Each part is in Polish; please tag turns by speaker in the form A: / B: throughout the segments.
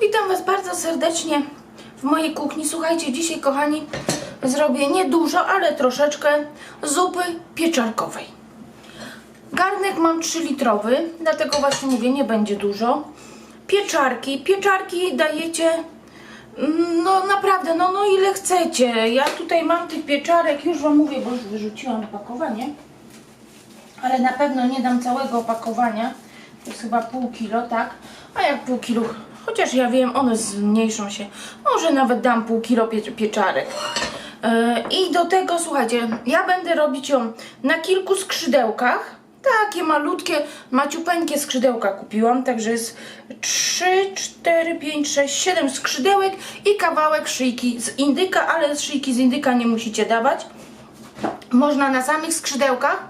A: Witam Was bardzo serdecznie w mojej kuchni. Słuchajcie, dzisiaj kochani zrobię nie dużo, ale troszeczkę zupy pieczarkowej. Garnek mam 3 litrowy, dlatego właśnie mówię, nie będzie dużo. Pieczarki, pieczarki dajecie mm, no naprawdę, no, no ile chcecie. Ja tutaj mam tych pieczarek, już Wam mówię, bo już wyrzuciłam opakowanie. Ale na pewno nie dam całego opakowania. To jest chyba pół kilo, tak? A jak pół kilo, chociaż ja wiem, one zmniejszą się. Może nawet dam pół kilo pie pieczarek. Yy, I do tego, słuchajcie, ja będę robić ją na kilku skrzydełkach. Takie malutkie, maciupeńkie skrzydełka kupiłam, także jest 3, 4, 5, 6, 7 skrzydełek i kawałek szyjki z indyka, ale szyjki z indyka nie musicie dawać. Można na samych skrzydełkach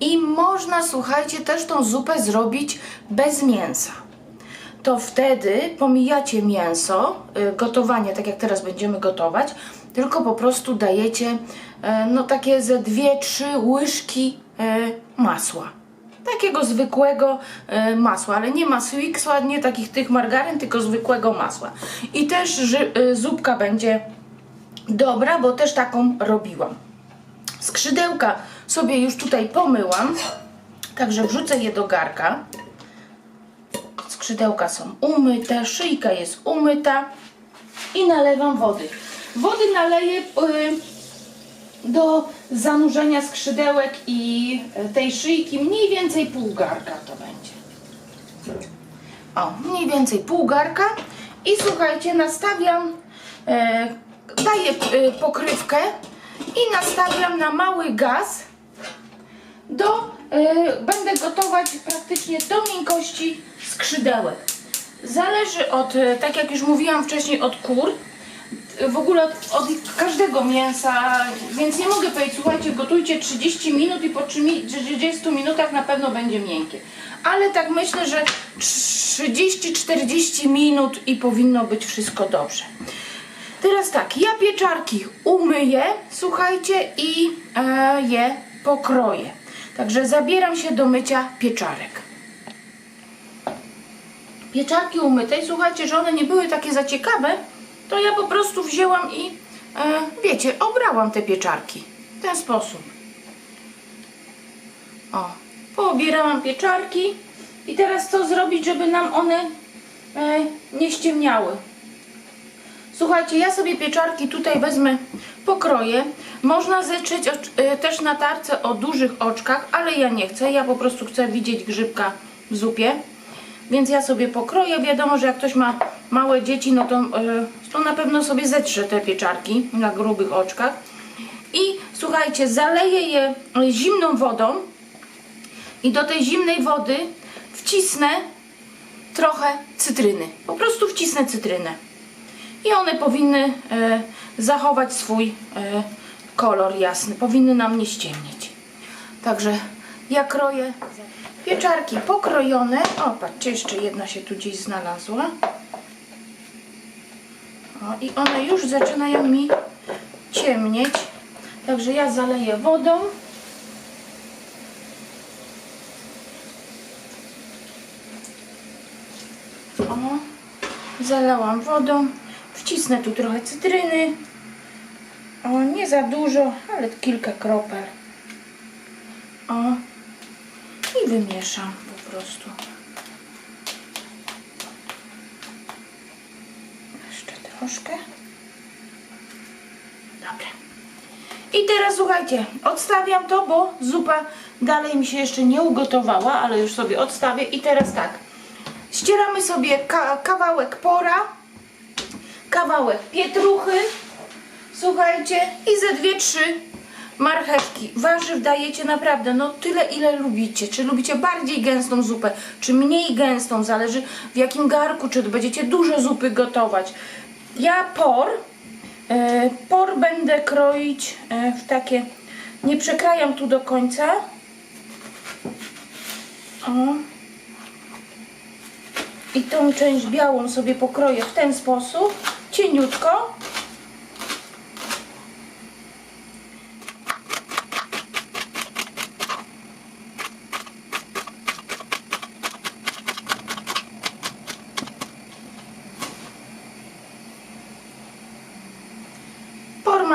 A: i można, słuchajcie, też tą zupę zrobić bez mięsa. To wtedy pomijacie mięso, y, gotowanie, tak jak teraz będziemy gotować, tylko po prostu dajecie y, no takie ze 2-3 łyżki y, masła. Takiego zwykłego masła, ale nie masła, nie takich tych margaryn, tylko zwykłego masła. I też zupka będzie dobra, bo też taką robiłam. Skrzydełka sobie już tutaj pomyłam, także wrzucę je do garka. Skrzydełka są umyte, szyjka jest umyta i nalewam wody. Wody naleję y, do zanurzenia skrzydełek i tej szyjki mniej więcej pół garka to będzie. O, mniej więcej pół garka i słuchajcie, nastawiam, e, daję e, pokrywkę i nastawiam na mały gaz do, będę gotować praktycznie do miękkości skrzydełek. Zależy od, e, tak jak już mówiłam wcześniej, od kur, e, w ogóle od, od każdego mięsa, więc nie mogę powiedzieć, słuchajcie, gotujcie 30 minut i po 30 minutach na pewno będzie miękkie. Ale tak myślę, że 30-40 minut i powinno być wszystko dobrze. Teraz tak, ja pieczarki umyję, słuchajcie, i e, je pokroję. Także zabieram się do mycia pieczarek. Pieczarki umyte i słuchajcie, że one nie były takie za ciekawe, to ja po prostu wzięłam i, e, wiecie, obrałam te pieczarki. W ten sposób. O, poobierałam pieczarki i teraz co zrobić, żeby nam one e, nie ściemniały. Słuchajcie, ja sobie pieczarki tutaj wezmę, pokroję. Można zetrzeć e, też na tarce o dużych oczkach, ale ja nie chcę. Ja po prostu chcę widzieć grzybka w zupie. Więc ja sobie pokroję. Wiadomo, że jak ktoś ma małe dzieci, no to, e, to na pewno sobie zetrze te pieczarki na grubych oczkach. I słuchajcie, zaleję je zimną wodą i do tej zimnej wody wcisnę trochę cytryny. Po prostu wcisnę cytrynę. I one powinny e, zachować swój kolor jasny. Powinny nam nie ściemnieć. Także ja kroję pieczarki pokrojone. O, patrzcie, jeszcze jedna się tu gdzieś znalazła. O, I one już zaczynają mi ciemnieć. Także ja zaleję wodą. O, zalałam wodą. Wcisnę tu trochę cytryny. O, nie za dużo, ale kilka kropel. O, i wymieszam po prostu. Jeszcze troszkę. Dobra. I teraz słuchajcie, odstawiam to, bo zupa dalej mi się jeszcze nie ugotowała, ale już sobie odstawię. I teraz tak, ścieramy sobie ka kawałek pora, kawałek pietruchy, słuchajcie, i ze dwie, trzy marchewki. Warzyw dajecie naprawdę, no tyle ile lubicie. Czy lubicie bardziej gęstą zupę, czy mniej gęstą, zależy w jakim garku, czy będziecie dużo zupy gotować. Ja por, e, por będę kroić e, w takie, nie przekrajam tu do końca. O. I tą część białą sobie pokroję w ten sposób, cieniutko.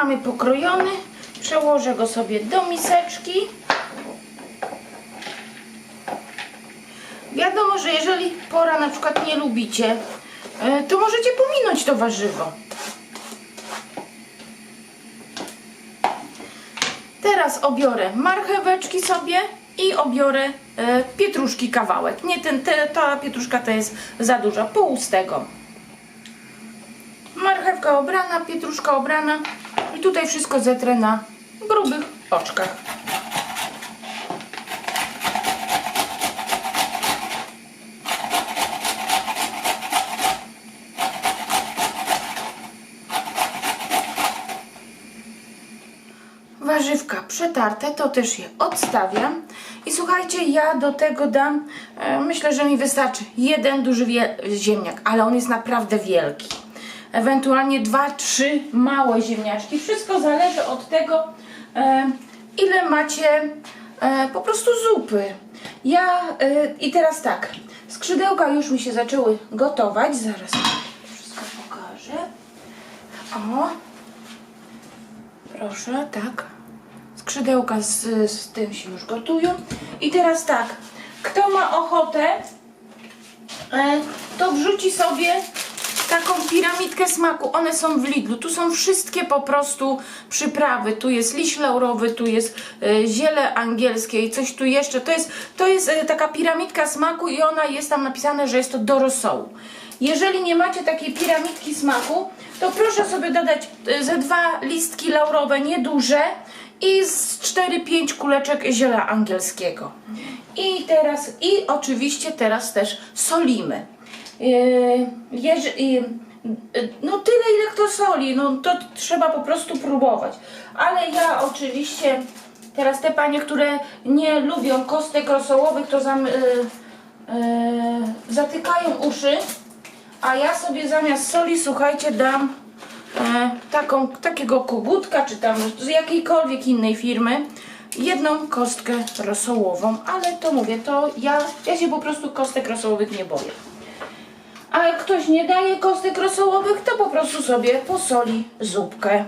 A: mamy pokrojony. Przełożę go sobie do miseczki. Wiadomo, że jeżeli pora na przykład nie lubicie, e, to możecie pominąć to warzywo. Teraz obiorę marcheweczki sobie i obiorę e, pietruszki kawałek. Nie, ten, te, ta pietruszka to jest za duża, pół z tego. Marchewka obrana, pietruszka obrana i tutaj wszystko zetrę na grubych oczkach. warzywka przetarte, to też je odstawiam. I słuchajcie, ja do tego dam, e, myślę, że mi wystarczy jeden duży ziemniak, ale on jest naprawdę wielki. Ewentualnie dwa, trzy małe ziemniaczki. Wszystko zależy od tego, ile macie e, po prostu zupy. Ja e, i teraz tak, skrzydełka już mi się zaczęły gotować. Zaraz wszystko pokażę. O, Proszę, tak. Skrzydełka z, z tym się już gotują. I teraz tak, kto ma ochotę, e, to wrzuci sobie taką piramidkę smaku. One są w Lidlu. Tu są wszystkie po prostu przyprawy. Tu jest liść laurowy, tu jest e, ziele angielskie i coś tu jeszcze. To jest, to jest e, taka piramidka smaku i ona jest tam napisane, że jest to do rosołu. Jeżeli nie macie takiej piramidki smaku, to proszę sobie dodać e, ze dwa listki laurowe, nieduże i z 4-5 kuleczek ziela angielskiego. I teraz, i oczywiście teraz też solimy. Yy, yy, no tyle ile kto soli, no to trzeba po prostu próbować. Ale ja oczywiście, teraz te panie, które nie lubią kostek rosołowych, to zam, yy, yy, zatykają uszy, a ja sobie zamiast soli, słuchajcie, dam taką, takiego kogutka, czy tam z jakiejkolwiek innej firmy, jedną kostkę rosołową, ale to mówię, to ja, ja się po prostu kostek rosołowych nie boję. A jak ktoś nie daje kostek rosołowych, to po prostu sobie posoli zupkę.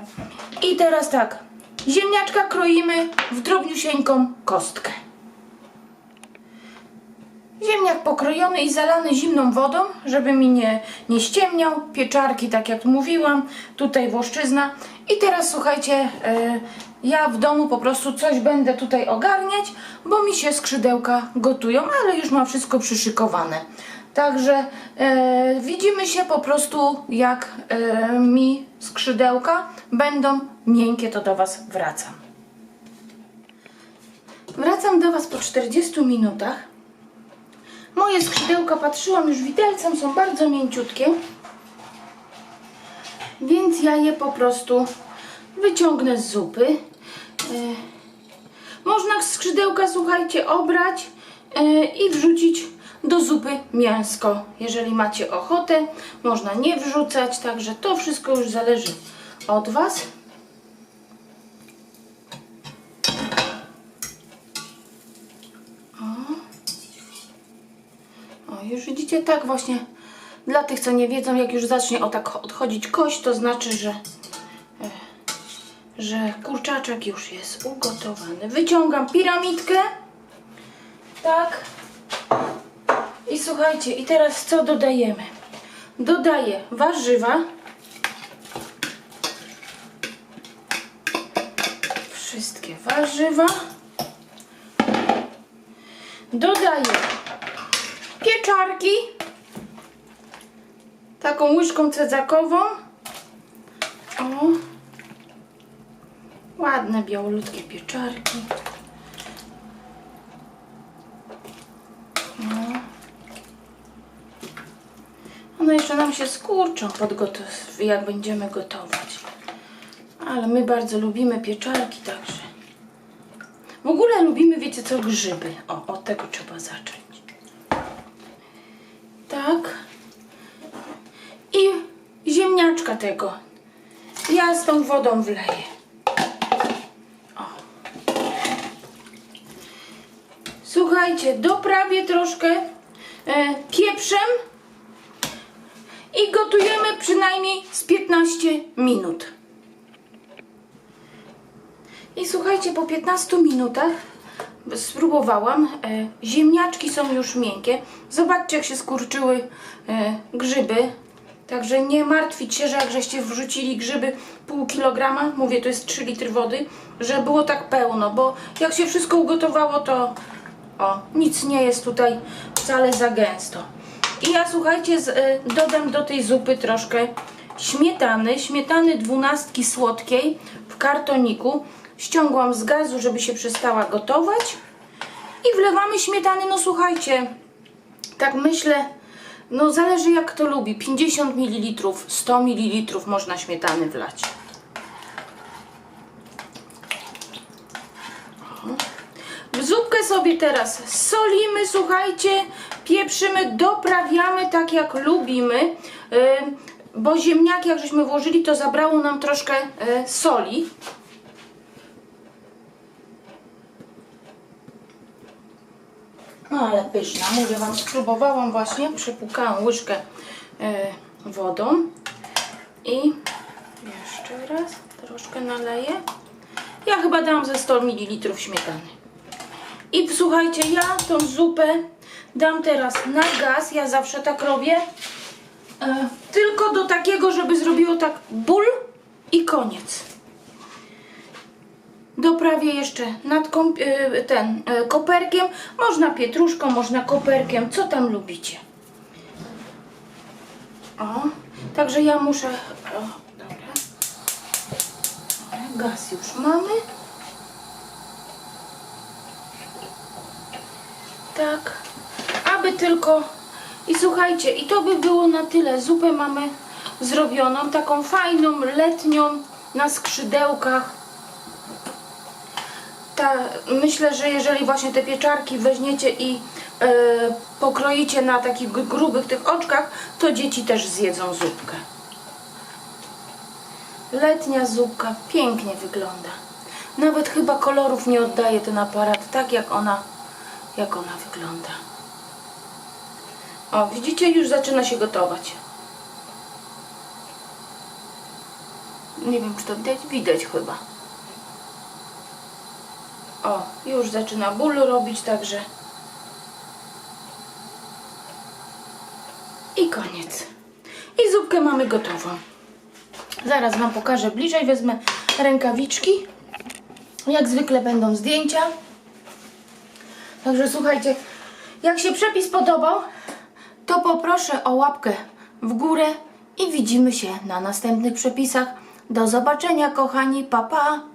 A: I teraz tak, ziemniaczka kroimy w drobniusieńką kostkę. Ziemniak pokrojony i zalany zimną wodą, żeby mi nie, nie ściemniał. Pieczarki, tak jak mówiłam, tutaj włoszczyzna. I teraz słuchajcie, e, ja w domu po prostu coś będę tutaj ogarniać, bo mi się skrzydełka gotują, ale już mam wszystko przyszykowane. Także e, widzimy się po prostu jak e, mi skrzydełka będą miękkie, to do Was wracam. Wracam do Was po 40 minutach. Moje skrzydełka patrzyłam już widelcem, są bardzo mięciutkie. Więc ja je po prostu wyciągnę z zupy. E, można skrzydełka, słuchajcie, obrać e, i wrzucić do zupy mięsko. Jeżeli macie ochotę, można nie wrzucać, także to wszystko już zależy od Was. O, już widzicie, tak właśnie dla tych, co nie wiedzą, jak już zacznie o tak odchodzić kość, to znaczy, że, e, że kurczaczek już jest ugotowany. Wyciągam piramidkę. Tak. Słuchajcie, i teraz co dodajemy? Dodaję warzywa. Wszystkie warzywa. Dodaję pieczarki taką łyżką cedzakową o ładne białolutkie pieczarki one jeszcze nam się skurczą jak będziemy gotować ale my bardzo lubimy pieczarki także w ogóle lubimy wiecie co grzyby o od tego trzeba zacząć tak. I ziemniaczka tego. Ja z tą wodą wleję. O. Słuchajcie, doprawię troszkę e, pieprzem i gotujemy przynajmniej z 15 minut. I słuchajcie, po 15 minutach spróbowałam. E, ziemniaczki są już miękkie. Zobaczcie, jak się skurczyły e, grzyby. Także nie martwić się, że jak żeście wrzucili grzyby pół kilograma, mówię, to jest 3 litry wody, że było tak pełno, bo jak się wszystko ugotowało, to o, nic nie jest tutaj wcale za gęsto. I ja słuchajcie, z, y, dodam do tej zupy troszkę śmietany, śmietany dwunastki słodkiej w kartoniku. Ściągłam z gazu, żeby się przestała gotować. I wlewamy śmietany, no słuchajcie, tak myślę, no zależy jak kto lubi. 50 ml, 100 ml można śmietany wlać. W zupkę sobie teraz solimy, słuchajcie, pieprzymy, doprawiamy tak jak lubimy, bo ziemniaki jak żeśmy włożyli, to zabrało nam troszkę yy, soli. No ale pyszna, mówię Wam, spróbowałam właśnie, przepłukałam łyżkę yy, wodą i jeszcze raz troszkę naleję. Ja chyba dałam ze 100 ml śmietany. I słuchajcie, ja tą zupę dam teraz na gaz. Ja zawsze tak robię. E, tylko do takiego, żeby zrobiło tak ból i koniec. Doprawię jeszcze nad e, ten e, koperkiem. Można pietruszką, można koperkiem, co tam lubicie. O, także ja muszę. O, dobra. Gaz już mamy. Tak, aby tylko. I słuchajcie, i to by było na tyle. Zupę mamy zrobioną, taką fajną, letnią, na skrzydełkach. Ta, myślę, że jeżeli właśnie te pieczarki weźmiecie i e, pokroicie na takich gr- grubych tych oczkach, to dzieci też zjedzą zupkę. Letnia zupka pięknie wygląda. Nawet chyba kolorów nie oddaje ten aparat, tak jak ona jak ona wygląda. O, widzicie, już zaczyna się gotować. Nie wiem, czy to widać? Widać chyba. O, już zaczyna ból robić, także. I koniec. I zupkę mamy gotową. Zaraz Wam pokażę bliżej. Wezmę rękawiczki. Jak zwykle będą zdjęcia. Także słuchajcie, jak się przepis podobał, to poproszę o łapkę w górę i widzimy się na następnych przepisach. Do zobaczenia, kochani, pa pa!